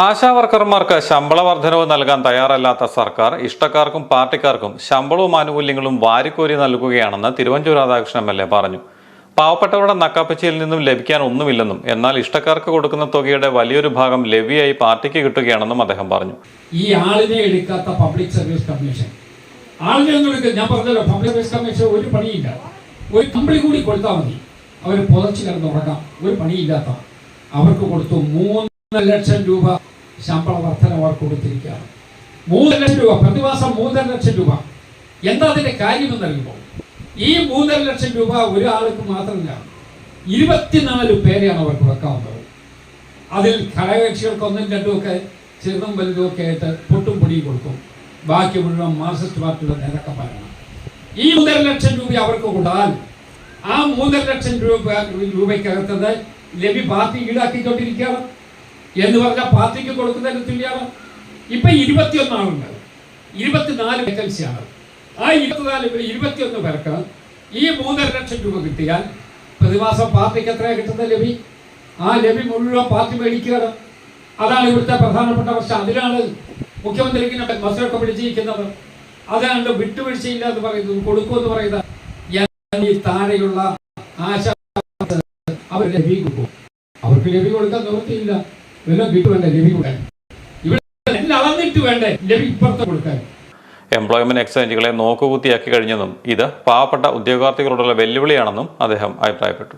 ആശാ വർക്കർമാർക്ക് ശമ്പള വർധനവ് നൽകാൻ തയ്യാറല്ലാത്ത സർക്കാർ ഇഷ്ടക്കാർക്കും പാർട്ടിക്കാർക്കും ശമ്പളവും ആനുകൂല്യങ്ങളും വാരിക്കോരി നൽകുകയാണെന്ന് Thiruvanchoor Radhakrishnan M L A പറഞ്ഞു. പാവപ്പെട്ടവരുടെ നക്കാപ്പച്ചയിൽ നിന്നും ലഭിക്കാൻ ഒന്നുമില്ലെന്നും എന്നാൽ ഇഷ്ടക്കാർക്ക് കൊടുക്കുന്ന തുകയുടെ വലിയൊരു ഭാഗം ലവ്യയായി പാർട്ടിക്ക് കിട്ടുകയാണെന്നും അദ്ദേഹം പറഞ്ഞു. ഈ ആളിനെ എടുക്കാത്ത പബ്ലിക് സർവീസ് കമ്മീഷൻ. ആളിനെ ഞാൻ പറഞ്ഞല്ലോ പബ്ലിക് സർവീസ് കമ്മീഷൻ ഒരു പണിയില്ല. ഒരു കമ്പിളി കൂടി കൊടുത്താൽ മതി. അവർ പുതച്ചു കിടന്ന് ഉറങ്ങാം. ഒരു പണിയില്ലാത്ത അവർക്ക് കൊടുത്തു മൂന്ന് ലക്ഷം രൂപ ശമ്പള വർധന അവർ കൊടുത്തിരിക്കുകയാണ്. മൂന്ന് ലക്ഷം രൂപ പ്രതിമാസം മൂന്നര ലക്ഷം രൂപ. എന്താ അതിന്റെ കാര്യമെന്ന് അറിയുമ്പോൾ ഈ മൂന്നര ലക്ഷം രൂപ ഒരാൾക്ക് മാത്രമല്ല ഇരുപത്തിനാല് പേരെയാണ് അവർക്ക് വെക്കാവുന്നത്. അതിൽ ഘടകകക്ഷികൾക്ക് ഒന്നും രണ്ടും ഒക്കെ ചെറുതും വലുതും ഒക്കെ ആയിട്ട് പൊട്ടും പൊടിയും കൊടുക്കും. ബാക്കി മുഴുവൻ മാർക്സിസ്റ്റ് പാർട്ടിയുടെ നേതാക്കന്മാരാണ്. ഈ മൂന്നര ലക്ഷം രൂപ അവർക്ക് കൊടുത്താൽ ആ മൂന്നര ലക്ഷം രൂപ രൂപയ്ക്കകത്തത് ലഭി പാർട്ടി ഈടാക്കിക്കൊണ്ടിരിക്കുകയാണ്. എന്ന് പറഞ്ഞാൽ പാർട്ടിക്ക് കൊടുക്കുന്നതിന് തുല്യമാണ് ഇപ്പൊ ഇരുപത്തിയൊന്നാളുണ്ട്. ഇരുപത്തിനാല് വേക്കൻസിയാണ്. ആ ഇരുപത്തിനാല് ഇരുപത്തിയൊന്ന് പേർക്ക് ഈ മൂന്നര ലക്ഷം രൂപ കിട്ടിയാൽ പ്രതിമാസം പാർട്ടിക്ക് എത്രയാണ് കിട്ടുന്നത് ലഭി? ആ ലഭി മുഴുവൻ പാർട്ടി മേടിക്കുകയാണ്. അതാണ് ഇവിടുത്തെ പ്രധാനപ്പെട്ട പ്രശ്നം അതിനാണ് മുഖ്യമന്ത്രിക്ക് മത്സരമൊക്കെ പിടിച്ചിരിക്കുന്നത് അതാണ് വിട്ടുവീഴ്ചയില്ല എന്ന് പറയുന്നത് കൊടുക്കുമെന്ന് പറയുന്നത്. ഈ താഴെയുള്ള ആശ അവർ ലഭിക്കും കൊടുക്കും അവർക്ക് ലഭി കൊടുക്കാൻ നിവൃത്തിയില്ല. ഇവിടെ എല്ലാം അളന്നിട്ട് വേണ്ടേ? എംപ്ലോയ്മെന്റ് എക്സ്ചേഞ്ചുകളെ നോക്കുകുത്തിയാക്കി കഴിഞ്ഞെന്നും ഇത് പാവപ്പെട്ട ഉദ്യോഗാർത്ഥികളോടുള്ള വെല്ലുവിളിയാണെന്നും അദ്ദേഹം അഭിപ്രായപ്പെട്ടു.